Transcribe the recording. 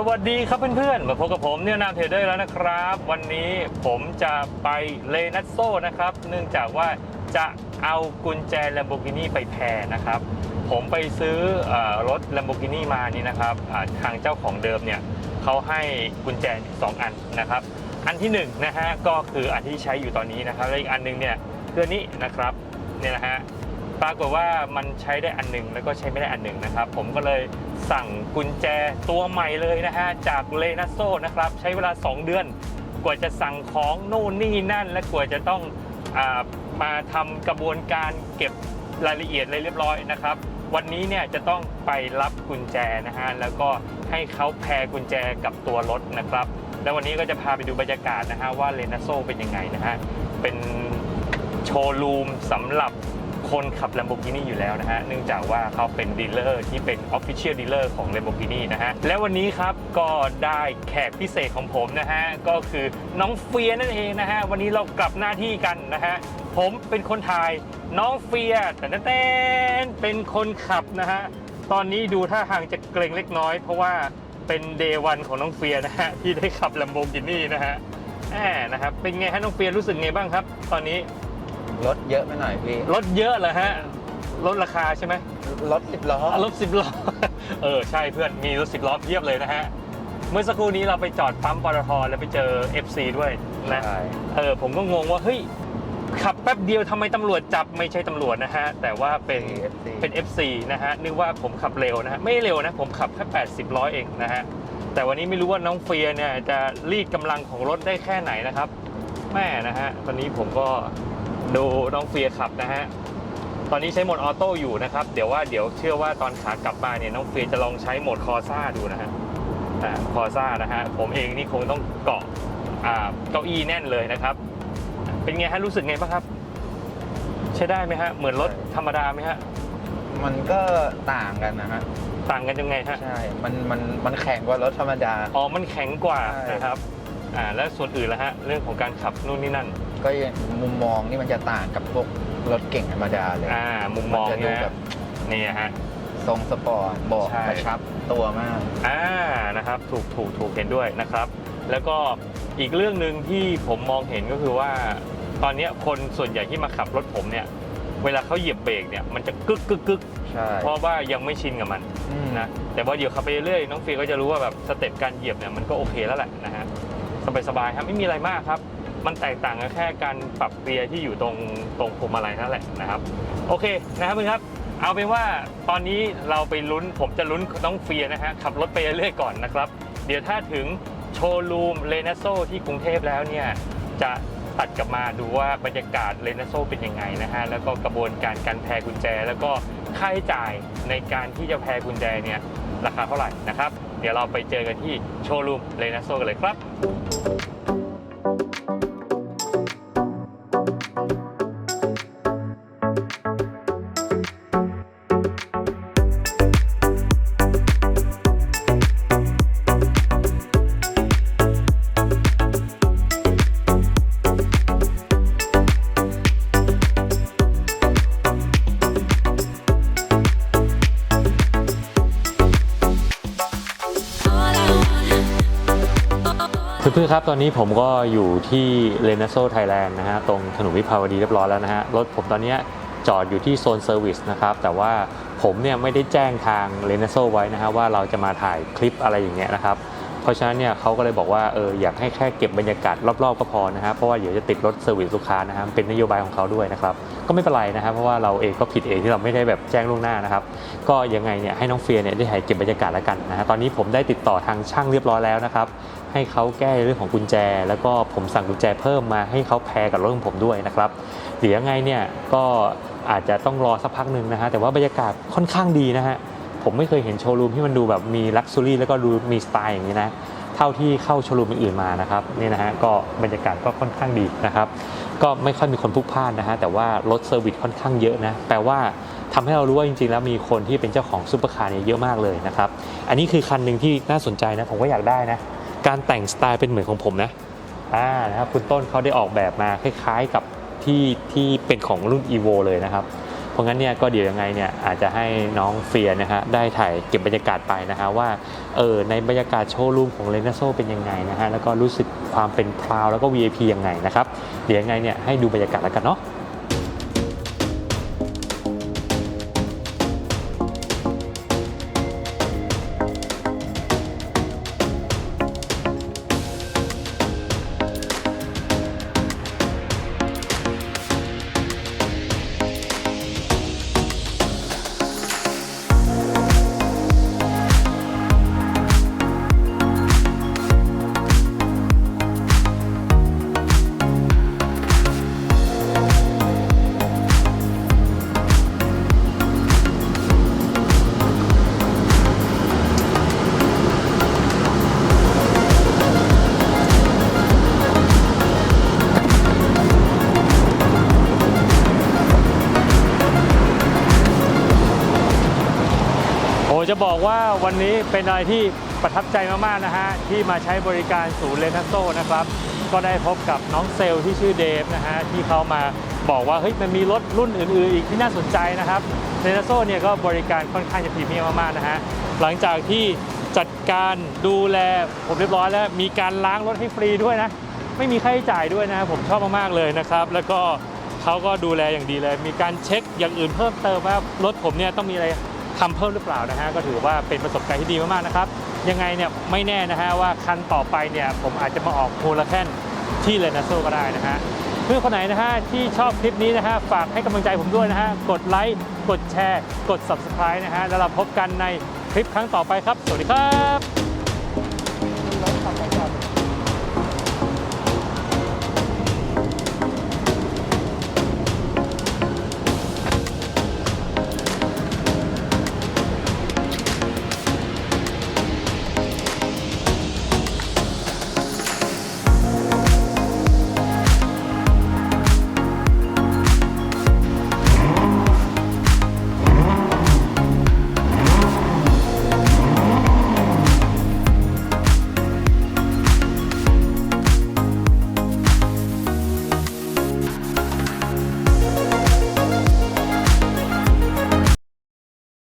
สวัสดีครับเพื่อนๆ มาพบกับผมเนี่ยนามเทรดเดอร์แล้วนะครับ วันนี้ผมจะไปเลนัสโซนะครับ เนื่องจากว่าจะเอากุญแจ Lamborghini ไปแพรนะครับ ผมไปซื้ออรถ Lamborghini มานี่นะครับทางเจ้าของเดิมเนี่ยเขาให้กุญแจ 2 อันนะครับ อันที่1นงนะฮะก็คืออันที่ใช้อยู่ตอนนี้นะครับและอีกอันหนึงเนี่ยคืออนนี้นะครับเนี่ยนะฮะปรากฏว่ามันใช้ได้อันหนึ่งแล้วก็ใช้ไม่ได้อันหนึ่งนะครับ ผมก็เลย สั่งกุญแจตัวใหม่เลยนะฮะ จากเลนัสโซนะครับ ใช้เวลา 2 เดือน กว่าจะสั่งของโน่นนี่นั่น และกว่าจะต้องอมาทำกระบวนการเก็บรายละเอียดอะไรเรียบร้อยนะครับ วันนี้เนี่ยจะต้องไปรับกุญแจนะฮะ แล้วก็ให้เขาแพรกุญแจกับตัวรถนะครับ แล้ววันนี้ก็จะพาไปดูบรรยากาศนะฮะว่าเลนัสโซเป็นยังไงนะฮะ เป็นโชว์รูมสำหรับ คนขับ Lamborghini อยู่แล้วนะฮะ เนื่องจากว่าเขาเป็นดีลเลอร์ที่เป็น Official Dealer ของ Lamborghini นะฮะ และวันนี้ครับก็ได้แขกพิเศษของผมนะฮะ ก็คือน้องเฟียนั่นเองนะฮะ วันนี้เรากลับหน้าที่กันนะฮะ ผมเป็นคนถ่ายน้องเฟียแต่นเต้นเป็นคนขับนะฮะ ตอนนี้ดูท่าทางจะเกรงเล็กน้อย เพราะว่าเป็นเดวันของน้องเฟียนะฮะที่ได้ขับ Lamborghini นะฮะแหมนะครับเป็นไงฮะน้องเฟียรู้สึกไงบ้างครับ ตอนนี้ รถเยอะไปหน่อยพี่ลดเยอะเหรอฮะลดราคาใช่ไหมรถสิบล้ออะรถสิบล้อ เออใช่เพื่อนมีรถสิบล้อเพียบเลยนะฮะ เมื่อสักครู่นี้เราไปจอดปั๊มปตทแล้วไปเจอ FC ด้วยนะใช่เออผมก็งงว่าเฮ้ยขับแป๊บเดียวทำไมตำรวจจับไม่ใช่ตำรวจนะฮะ แต่ว่าเป็น FC เป็น FC นะฮะนึกว่าผมขับเร็วนะฮะไม่เร็วนะ ผมขับแค่80ร้อยเองนะฮะแต่วันนี้ไม่รู้ว่าน้องเฟียเนี่ยจะรีดกำลังของรถได้แค่ไหนนะครับแม่นะฮะตอนนี้ผมก็ ดูน้องเฟียขับนะฮะ ตอนนี้ใช้โหมดออโต้อยู่นะครับ เดี๋ยวว่าเดี๋ยวเชื่อว่าตอนขากลับมาเนี่ยน้องเฟียจะลองใช้โหมดคอซ่าดูนะฮะอ่าคอซ่านะฮะ ผมเองนี่คงต้องเกาะอ่าเก้าอี้แน่นเลยนะครับ เป็นไงฮะรู้สึกไงบ้างครับ ใช้ได้ไหมฮะ เหมือนรถธรรมดาไหมฮะ มันก็ต่างกันนะฮะต่างกันยังไงฮะ ใช่ มัน มัน มันแข็งกว่ารถธรรมดา อ๋อ มันแข็งกว่าใช่นะครับ อ่า แล้วส่วนอื่นละฮะ เรื่องของการขับนู่นนี่นั่น ก็ยังมุมมองนี่มันจะต่างกับพวกรถเก่งธรรมดาเลยอ่ามุมมองนจะดูเนี่ยแบบนี่ฮะ ทรงสปอร์ตเบอกใช่ กระชับตัวมาก อ่านะครับถูกถูกถูกเห็นด้วยนะครับ แล้วก็อีกเรื่องหนึ่งที่ผมมองเห็นก็คือว่า ตอนเนี้ยคนส่วนใหญ่ที่มาขับรถผมเนี่ย เวลาเขาเหยียบเบรกเนี่ยมันจะกึกกึกกึกใช่เพราะว่ายังไม่ชินกับมันอืมนะแต่ว่าเดี๋ยวขับไปเรื่อยๆน้องฟีก็จะรู้ว่าแบบสเต็ปการเหยียบเนี่ยมันก็โอเคแล้วแหละนะฮะสบายๆครับไม่มีอะไรมากครับ มันแตกต่างกันแค่การปรับเกียร์ที่อยู่ตรงตรงพวงมาลัยนั่นแหละนะครับ โอเคนะครับมึงครับ เอาเป็นว่าตอนนี้เราไปลุ้นผมจะลุ้นน้องเฟียนะฮะขับรถไปเรื่อยก่อนนะครับ เดี๋ยวถ้าถึงโชว์รูมเลน s โซที่กรุงเทพแล้วเนี่ยจะตัดกลับมาดูว่าบรรยากาศเลน s โซเป็นยังไงนะฮะแล้วก็กระบวนการการแพรกุญแจ แล้วก็ค่าใช้จ่ายในการที่จะแพรกุญแจเนี่ยราคาเท่าไหร่นะครับ เดี๋ยวเราไปเจอกันที่โชว์รูมเลน s โซกันเลยครับ พื่อนครับตอนนี้ผมก็อยู่ที่เลน s โซไทยแลนด์นะฮะตรงถนนวิภาวดีเรียบร้อยแล้วนะฮะรถผมตอนนี้จอดอยู่ที่โซนเซอร์วิสนะครับแต่ว่าผมเนี่ยไม่ได้แจ้งทางเลน s โซไว้นะฮะว่าเราจะมาถ่ายคลิปอะไรอย่างเงี้ยนะครับ ราะฉะนั้นเนี่ยเขาก็เลยบอกว่าเอออยากให้แค่เก็บบรรยากาศรอบๆก็พอนะฮะเพราะว่าเดี๋ยวจะติดรถเซอร์วิสลูกค้านะฮะเป็นนโยบายของเขาด้วยนะครับก็ไม่เป็นไรนะครับเพราะว่าเราเองก็ผิดเองที่เราไม่ได้แบบแจ้งล่วงหน้านะครับก็ยังไงเนี่ยให้น้องเฟียเนี่ยได้ถ่ายเก็บบรรยากาศแล้วกันนะฮะตอนนี้ผมได้ติดต่อทางช่างเรียบร้อยแล้วนะครับให้เขาแก้เรื่องของกุญแจ แล้วก็ผมสั่งกุญแจเพิ่มมาให้เขาแพรกับรถของผมด้วยนะครับเดี๋ยวยังไงเนี่ยก็อาจจะต้องรอสักพักหนึ่งนะฮะแต่ว่าบรรยากาศค่อนข้างดีนะฮะ ผมไม่เคยเห็นโชว์รูมที่มันดูแบบมีลักซ์รี่แล้วก็ดูมีสไตล์อย่างนี้นะเท่าที่เข้าโชว์รูมอื่นมานะครับนี่นะฮะก็บรรยากาศก็ค่อนข้างดีนะครับ ก็ไม่ค่อยมีคนพลุกพล่านนะฮะแต่ว่ารถเซอร์วิสค่อนข้างเยอะนะแปลว่าทำให้เรารู้ว่าจริงๆ แล้วมีคนที่เป็นเจ้าของซุปเปอร์คาร์เนี่ยเยอะมากเลยนะครับ อันนี้คือคันหนึ่งที่น่าสนใจนะผมก็อยากได้นะ การแต่งสไตล์เป็นเหมือนของผมนะอ่านะครับคุณต้นเขาได้ออกแบบมาคล้ายๆกับที่ที่เป็นของรุ่น EVO เลยนะครับ ราะงั้นเนี่ยก็เดี๋ยวยังไงเนี่ยอาจจะให้น้องเฟียนะฮะได้ถ่ายเก็บบรรยากาศไปนะฮะว่าเออในบรรยากาศโชว์รูมของเลนโซเป็นยังไงนะฮะแล้วก็รู้สึกความเป็นพราวแล้วก็ VIP ยังไงนะครับเดี๋ยวยังไงเนี่ยให้ดูบรรยากาศแล้วกันเนาะ จะบอกว่าวันนี้เป็นอะไรที่ประทับใจมาก ๆ นะฮะ ที่มาใช้บริการศูนย์เลนัสโซนะครับ ก็ได้พบกับน้องเซลล์ที่ชื่อเดฟนะฮะ ที่เขามาบอกว่า เฮ้ย มันมีรถรุ่นอื่น ๆ อีกที่น่าสนใจนะครับเลนัสโซเนี่ยก็บริการค่อนข้างจะพรีเมียมมาก ๆ นะฮะ หลังจากที่จัดการดูแลผมเรียบร้อยแล้ว มีการล้างรถให้ฟรีด้วยนะ ไม่มีค่าใช้จ่ายด้วยนะ ผมชอบมาก ๆ เลยนะครับ แล้วก็เขาก็ดูแลอย่างดีเลย มีการเช็คอย่างอื่นเพิ่มเติมว่ารถผมเนี่ยต้องมีอะไร ทำเพิ่มหรือเปล่านะฮะก็ถือว่าเป็นประสบการณ์ที่ดีมากๆนะครับ ยังไงเนี่ยไม่แน่นะฮะว่าคันต่อไปเนี่ยผมอาจจะมาออกโพลาแคนที่เลนาโซก็ได้นะฮะเพื่อนคนไหนนะฮะที่ชอบคลิปนี้นะฮะฝากให้กำลังใจผมด้วยนะฮะกดไลค์กดแชร์ กด subscribe นะฮะแล้วเราพบกันในคลิปครั้งต่อไปครับ สวัสดีครับ